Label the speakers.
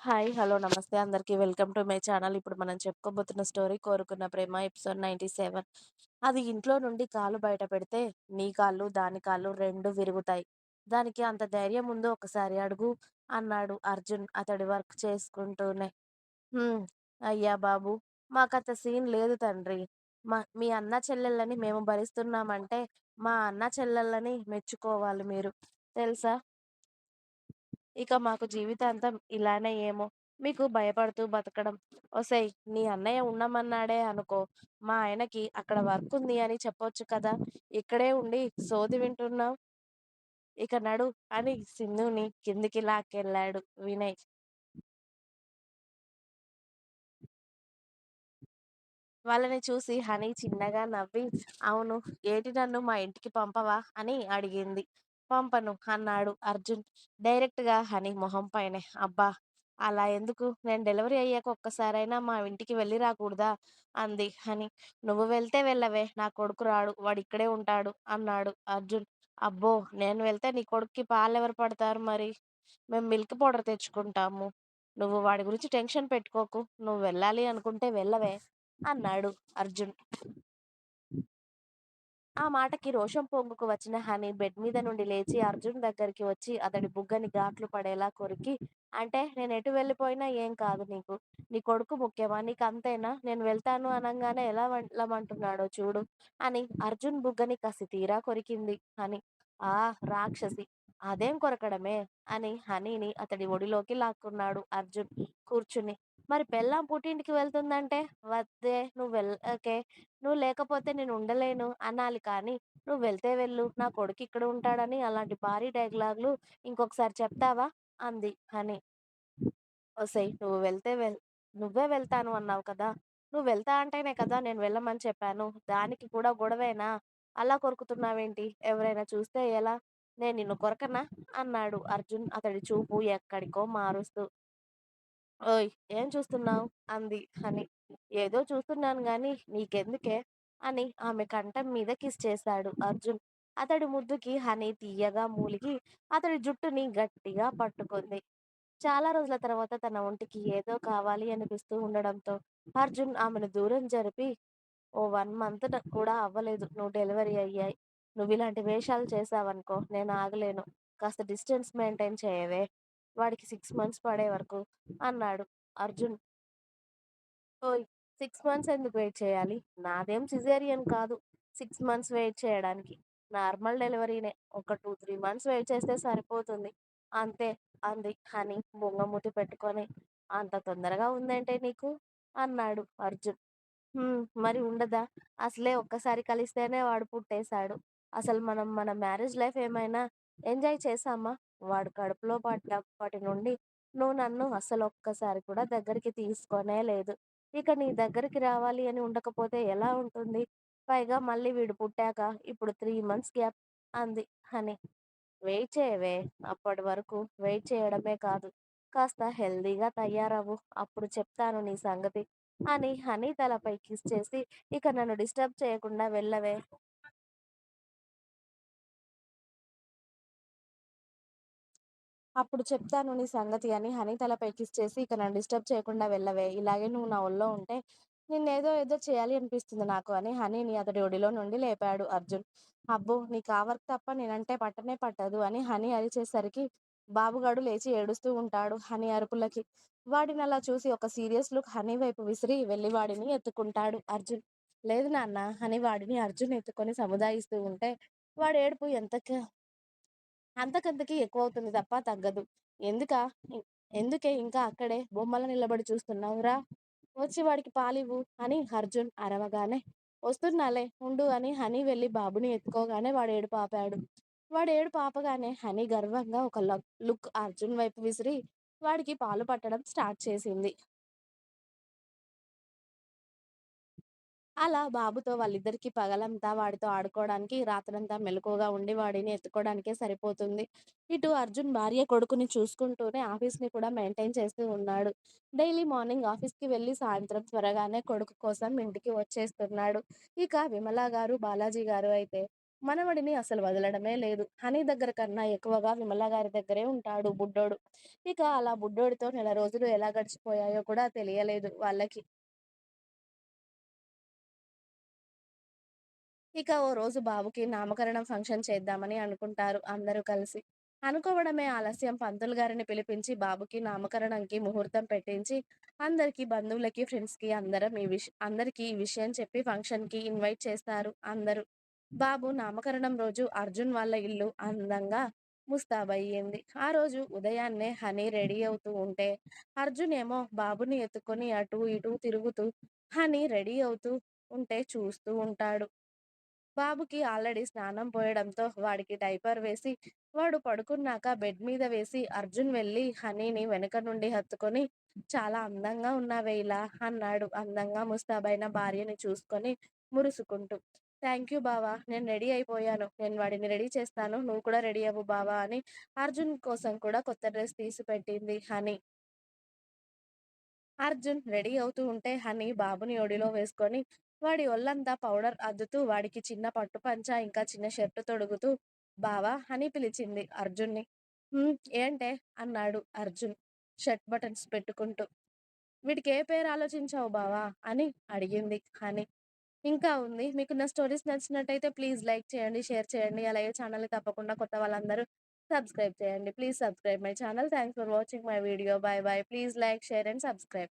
Speaker 1: Hi. Hello. నమస్తే అందరికీ welcome to my channel. ఇప్పుడు మనం చెప్పుకోబోతున్న స్టోరీ 'కోరుకున్న ప్రేమ' ఎపిసోడ్ 97. అది ఇంట్లో నుండి కాలు బయట పెడితే నీ కాళ్ళు, దాని కాళ్ళు రెండు విరుగుతాయి. దానికి అంత ధైర్యం ఉందో ఒకసారి అడుగు అన్నాడు అర్జున్ అతడి వర్క్ చేసుకుంటూనే. అయ్యా బాబు మాకంత సీన్ లేదు తండ్రి. మా మీ అన్న చెల్లెళ్ళని మేము భరిస్తున్నామంటే మా అన్న చెల్లెళ్ళని మెచ్చుకోవాలి మీరు. తెలుసా ఇక మాకు జీవితాంతం ఇలానే ఏమో మీకు భయపడుతూ బతకడం. ఒసేయ్ నీ అన్నయ్య ఉండమన్నాడే అనుకో మా ఆయనకి అక్కడ వర్కుంది అని చెప్పొచ్చు కదా ఇక్కడే ఉండి సోది వింటున్నావ్. ఇక నడు అని సింధుని కిందికి లాక్కెళ్ళాడు వినయ్. వాళ్ళని చూసి హనీ చిన్నగా నవ్వి అవును ఏటి నన్ను మా ఇంటికి పంపవా అని అడిగింది. పంపను అన్నాడు అర్జున్ డైరెక్ట్గా హనీ మొహం పైనే. అబ్బా! అలా ఎందుకు? నేను డెలివరీ అయ్యాక ఒక్కసారైనా మా ఇంటికి వెళ్ళి రాకూడదా? అంది హని నువ్వు వెళ్తే వెళ్ళవే నా కొడుకు రాడు వాడిక్కడే ఉంటాడు అన్నాడు అర్జున్. అబ్బో నేను వెళ్తే నీ కొడుక్కి ఎవరు పడతారు మరి? మేము మిల్క్ పౌడర్ తెచ్చుకుంటాము. నువ్వు వాడి గురించి టెన్షన్ పెట్టుకోకు. నువ్వు వెళ్ళాలి అనుకుంటే వెళ్ళవే అన్నాడు అర్జున్. ఆ మాటకి రోషం పొంగుకు వచ్చిన హనీ బెడ్ మీద నుండి లేచి అర్జున్ దగ్గరికి వచ్చి అతడి బుగ్గని ఘాట్లు పడేలా కొరికి అంటే నేను ఎటు వెళ్ళిపోయినా ఏం కాదు నీకు. నీ కొడుకు ముఖ్యమా నీకు అంతేనా నేను వెళ్తాను అనగానే ఎలా వెళ్ళమంటున్నాడో చూడు అని అర్జున్ బుగ్గని కసి తీరా కొరికింది అని ఆ రాక్షసి! అదేం కొరకడమే? అని హనీని అతడి ఒడిలోకి లాక్కున్నాడు అర్జున్ కూర్చుని. మరి పెళ్ళాం పుట్టింటికి వెళ్తుందంటే వద్దే నువ్వు వెళ్ళకే నువ్వు లేకపోతే నేను ఉండలేను అనాలి కానీ నువ్వు వెళ్తే వెళ్ళు నా కొడుకు ఇక్కడ ఉంటాడని అలాంటి భారీ డైలాగులు ఇంకొకసారి చెప్తావా? అంది హని ఒసై నువ్వు వెళ్తే వెళ్ నువ్వే వెళ్తాను అన్నావు కదా! నువ్వు వెళ్తా అంటేనే కదా నేను వెళ్ళమని చెప్పాను. దానికి కూడా గొడవేనా? అలా కొరుకుతున్నావేంటి? ఎవరైనా చూస్తే ఎలా? నేను నిన్ను కొరకనా? అన్నాడు అర్జున్ అతడి చూపు ఎక్కడికో మారుస్తూ. ఓయ్ ఏం చూస్తున్నావు అంది హనీ. ఏదో చూస్తున్నాను గాని నీకెందుకే? అని ఆమె కంఠం మీద కిస్ చేశాడు అర్జున్. అతడి ముద్దుకి హనీ తియ్యగా మూలిగి అతడి జుట్టుని గట్టిగా పట్టుకుంది. చాలా రోజుల తర్వాత తన ఒంటికి ఏదో కావాలి అనిపిస్తూ ఉండడంతో అర్జున్ ఆమెను దూరం జరిపి ఓ వన్ మంత్ కూడా అవ్వలేదు నువ్వు డెలివరీ అయ్యాయి. నువ్విలాంటి వేషాలు చేసావనుకో నేను ఆగలేను. కాస్త డిస్టెన్స్ మెయింటైన్ చేయవే వాడికి సిక్స్ మంత్స్ పడే వరకు అన్నాడు అర్జున్. ఓయ్ సిక్స్ మంత్స్ ఎందుకు వెయిట్ చేయాలి? నాదేం సిజేరియన్ కాదు సిక్స్ మంత్స్ వెయిట్ చేయడానికి. నార్మల్ డెలివరీనే. ఒక టూ త్రీ మంత్స్ వెయిట్ చేస్తే సరిపోతుంది. అంతే అంది హనీ బొంగమూతి పెట్టుకొని. అంత తొందరగా ఉందంటే నీకు? అన్నాడు అర్జున్. మరి ఉండదా? అసలే ఒక్కసారి కలిస్తేనే వాడు పుట్టేశాడు. అసలు మనం మన మ్యారేజ్ లైఫ్ ఏమైనా ఎంజాయ్ చేసామా వాడు కడుపులో పడ్డప్పటి నుండి నువ్వు నన్ను అసలు ఒక్కసారి కూడా దగ్గరికి తీసుకోనే లేదు. ఇక నీ దగ్గరికి రావాలి అని ఉండకపోతే ఎలా ఉంటుంది? పైగా మళ్ళీ వీడు పుట్టాక ఇప్పుడు త్రీ మంత్స్ గ్యాప్ అంది హనీ. వెయిట్ చేయవే అప్పటి వరకు వెయిట్ చేయడమే కాదు కాస్త హెల్దీగా తయారవు అప్పుడు చెప్తాను నీ సంగతి అని హనీ తలపై కిస్ చేసి ఇక నన్ను డిస్టర్బ్ చేయకుండా వెళ్ళవే అప్పుడు చెప్తాను నీ సంగతి అని హనీ తలపై కిస్ చేసి ఇక నన్ను డిస్టర్బ్ చేయకుండా వెళ్ళవే ఇలాగే నువ్వు నా ఒళ్ళో ఉంటే నిన్నేదో ఏదో చేయాలి అనిపిస్తుంది నాకు అని హనీని అతడి ఒడిలో నుండి లేపాడు అర్జున్. అబ్బో నీ వర్క్ తప్ప నేనంటే పట్టనే పట్టదు అని హనీ అరిచేసరికి బాబుగాడు లేచి ఏడుస్తూ ఉంటాడు హనీ అరుపులకి. వాడిని అలా చూసి ఒక సీరియస్ లుక్ హనీ వైపు విసిరి వెళ్ళి వాడిని ఎత్తుకుంటాడు అర్జున్. లేదు నాన్నా హనీ వాడిని అర్జున్ ఎత్తుకొని సముదాయిస్తూ ఉంటే వాడు ఏడుపు ఎంత అంతకంతకీ ఎక్కువవుతుంది తప్ప తగ్గదు. ఎందుక ఎందుకే ఇంకా అక్కడే బొమ్మల నిలబడి చూస్తున్నావ్ రా వచ్చి వాడికి పాలివ్వు అని అర్జున్ అరవగానే వస్తున్నాలే ఉండు అని హనీ వెళ్ళి బాబుని ఎత్తుకోగానే వాడు ఏడు పాపాడు వాడు ఏడు పాపగానే హనీ గర్వంగా ఒక లుక్ అర్జున్ వైపు విసిరి వాడికి పాలు పట్టడం స్టార్ట్ చేసింది. అలా బాబుతో వాళ్ళిద్దరికీ పగలంతా వాడితో ఆడుకోవడానికి, రాత్రంతా మెలకువగా ఉండి వాడిని ఎత్తుకోవడానికే సరిపోతుంది. ఇటు అర్జున్ భార్య, కొడుకుని చూసుకుంటూనే ఆఫీస్‌ని కూడా మెయింటైన్ చేస్తూ ఉన్నాడు. డైలీ మార్నింగ్ ఆఫీస్‌కి వెళ్ళి సాయంత్రం త్వరగానే కొడుకు కోసం ఇంటికి వచ్చేస్తున్నాడు. ఇక విమలా గారు బాలాజీ గారు అయితే మనవడిని అసలు వదలడమే లేదు. హనీ దగ్గర కన్నా ఎక్కువగా విమల గారి దగ్గరే ఉంటాడు బుడ్డోడు. ఇక అలా బుడ్డోడితో నెల రోజులు ఎలా గడిచిపోయాయో కూడా తెలియలేదు వాళ్ళకి. ఇక ఓ రోజు బాబుకి నామకరణం ఫంక్షన్ చేద్దామని అనుకుంటారు అందరూ కలిసి. అనుకోవడమే ఆలస్యం పంతులు గారిని పిలిపించి బాబుకి నామకరణంకి ముహూర్తం పెట్టించి అందరికీ బంధువులకి, ఫ్రెండ్స్‌కి అందరం ఈ విష అందరికీ ఈ విషయం చెప్పి ఫంక్షన్‌కి ఇన్వైట్ చేస్తారు అందరూ. బాబు నామకరణం రోజు అర్జున్ వాళ్ళ ఇల్లు అందంగా ముస్తాబయ్యింది. ఆ రోజు ఉదయాన్నే హనీ రెడీ అవుతూ ఉంటే అర్జున్ ఏమో బాబుని ఎత్తుకొని అటు ఇటు తిరుగుతూ హనీ రెడీ అవుతూ ఉంటే చూస్తూ ఉంటాడు. బాబుకి ఆల్రెడీ స్నానం పోయడంతో వాడికి డైపర్ వేసి వాడు పడుకున్నాక బెడ్ మీద వేసి అర్జున్ వెళ్ళి హనీని వెనుక నుండి హత్తుకొని చాలా అందంగా ఉన్నావే ఇలా అన్నాడు అందంగా ముస్తాబైన భార్యని చూసుకొని మురుసుకుంటూ. థ్యాంక్ యూ బావా నేను రెడీ అయిపోయాను. నేను వాడిని రెడీ చేస్తాను. నువ్వు కూడా రెడీ అవ్వు బావా అని అర్జున్ కోసం కూడా కొత్త డ్రెస్ తీసి పెట్టింది హనీ. అర్జున్ రెడీ అవుతూ ఉంటే హనీ బాబుని ఒడిలో వేసుకొని వాడి ఒళ్ళంతా పౌడర్ అద్దుతూ వాడికి చిన్న పట్టు పంచ ఇంకా చిన్న షర్టు తొడుగుతూ బావా అని పిలిచింది అర్జున్ని. ఏంటే? అన్నాడు అర్జున్ షర్ట్ బటన్స్ పెట్టుకుంటూ. వీడికి ఏ పేరు ఆలోచించావు బావా? అని అడిగింది హనీ. ఇంకా ఉంది. మీకు నా స్టోరీస్ నచ్చినట్టయితే ప్లీజ్ లైక్ చేయండి, షేర్ చేయండి. అలాగే ఛానల్ తప్పకుండా కొత్త వాళ్ళందరూ సబ్స్క్రైబ్ చేయండి. Please subscribe my channel. Thanks for watching my video. Bye bye please like, share and subscribe.